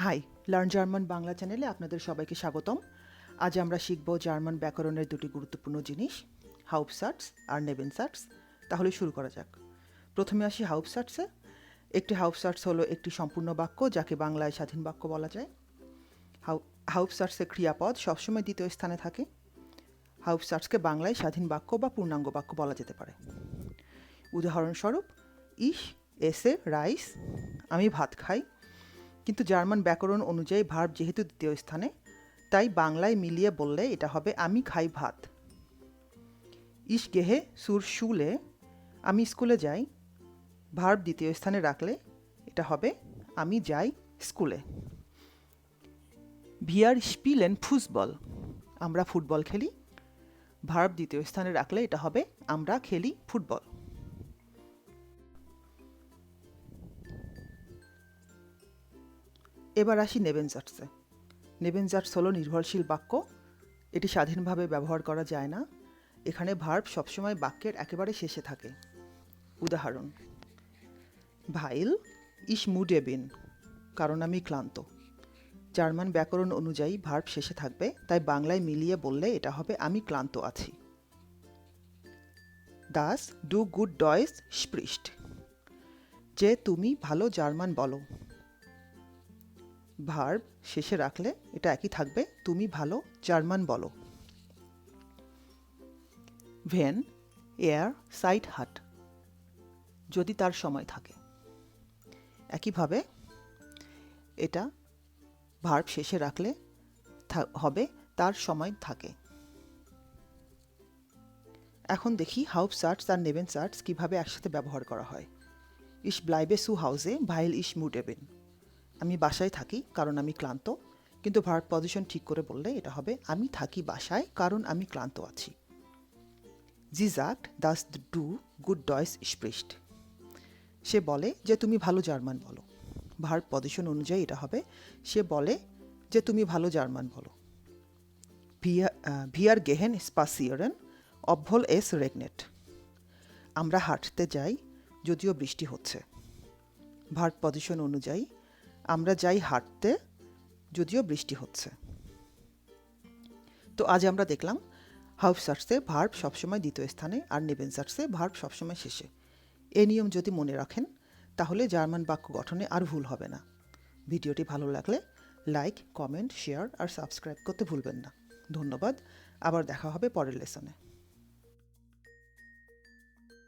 High, learn German Bangla চ্যানেলে আপনাদের সবাইকে স্বাগতম। আজ আমরা শিখব জার্মান ব্যাকরণের দুটি গুরুত্বপূর্ণ জিনিস, হাউপসার্টস আর নেবেনসার্টস। তাহলে শুরু করা যাক। প্রথমে আসি হাউপসার্টসে। একটি হাউপসার্টস হলো একটি সম্পূর্ণ বাক্য যাকে বাংলায় স্বাধীন বাক্য বলা যায়। হাউ হাউপসার্টসের ক্রিয়াপদ সবসময় দ্বিতীয় স্থানে থাকে। হাউপসার্টসকে বাংলায় স্বাধীন বাক্য বা পূর্ণাঙ্গ বাক্য বলা যেতে পারে। উদাহরণস্বরূপ ইস এসে, রাইস, আমি ভাত খাই। কিন্তু জার্মান ব্যাকরণ অনুযায়ী ভার্ব যেহেতু দ্বিতীয় স্থানে, তাই বাংলায় মিলিয়ে বললে এটা হবে, আমি খাই ভাত। ইস গেহে সুর শুলে আমি স্কুলে যাই, ভার্ব দ্বিতীয় স্থানে রাখলে এটা হবে, আমি যাই স্কুলে। ভিয়ার স্পিলেন ফুটবল আমরা ফুটবল খেলি, ভার্ব দ্বিতীয় স্থানে রাখলে এটা হবে, আমরা খেলি ফুটবল। এবার আসি নেবেনজার্টসে নেবেনজার্টস হলো নির্ভরশীল বাক্য, এটি স্বাধীনভাবে ব্যবহার করা যায় না। এখানে ভার্ব সবসময় বাক্যের একেবারে শেষে থাকে। উদাহরণ, ভাইল ইস মুডেবিন কারণ আমি ক্লান্ত। জার্মান ব্যাকরণ অনুযায়ী ভার্ব শেষে থাকবে, তাই বাংলায় মিলিয়ে বললে এটা হবে, আমি ক্লান্ত আছি। দাস ডু গুড ডয়েস স্পৃষ্ট যে তুমি ভালো জার্মান বলো। ভার্ব শেষে রাখলে এটা একই থাকবে, তুমি ভালো জার্মান বলো। ভেন এয়ার সাইড হাট যদি তার সময় থাকে। একইভাবে এটা ভার্ব শেষে রাখলে হবে, তার সময় থাকে। এখন দেখি হাউপ সার্টস আর নেবেন সার্টস কীভাবে একসাথে ব্যবহার করা হয়। ইস ব্লাইবে সু হাউসে ভাইল ইস মুডেবেন আমি বাসায় থাকি, কারণ আমি ক্লান্ত। কিন্তু ভার্ব পজিশন ঠিক করে বললে এটা হবে, আমি থাকি বাসায়, কারণ আমি ক্লান্ত আছি। জি জাক্ট দাস ডু গুড ডয়েস স্প্রিস্ট সে বলে যে তুমি ভালো জার্মান বলো। ভার্ব পজিশন অনুযায়ী এটা হবে, সে বলে যে তুমি ভালো জার্মান বলো। ভিয়া ভিয়ার গেহেন স্পাসিয়ারেন অভ্ভল এস রেগনেট। আমরা হাঁটতে যাই, যদিও বৃষ্টি হচ্ছে। ভার্ব পজিশন অনুযায়ী আমরা যাই হাঁটতে, যদিও বৃষ্টি হচ্ছে। তো আজ আমরা দেখলাম হাউফ সার্টসে ভার্ব সবসময় দ্বিতীয় স্থানে আর নেবেন সার্সে ভার্ব সবসময় শেষে। এ নিয়ম যদি মনে রাখেন, তাহলে জার্মান বাক্য গঠনে আর ভুল হবে না। ভিডিওটি ভালো লাগলে লাইক, কমেন্ট, শেয়ার আর সাবস্ক্রাইব করতে ভুলবেন না। ধন্যবাদ। আবার দেখা হবে পরের লেসনে।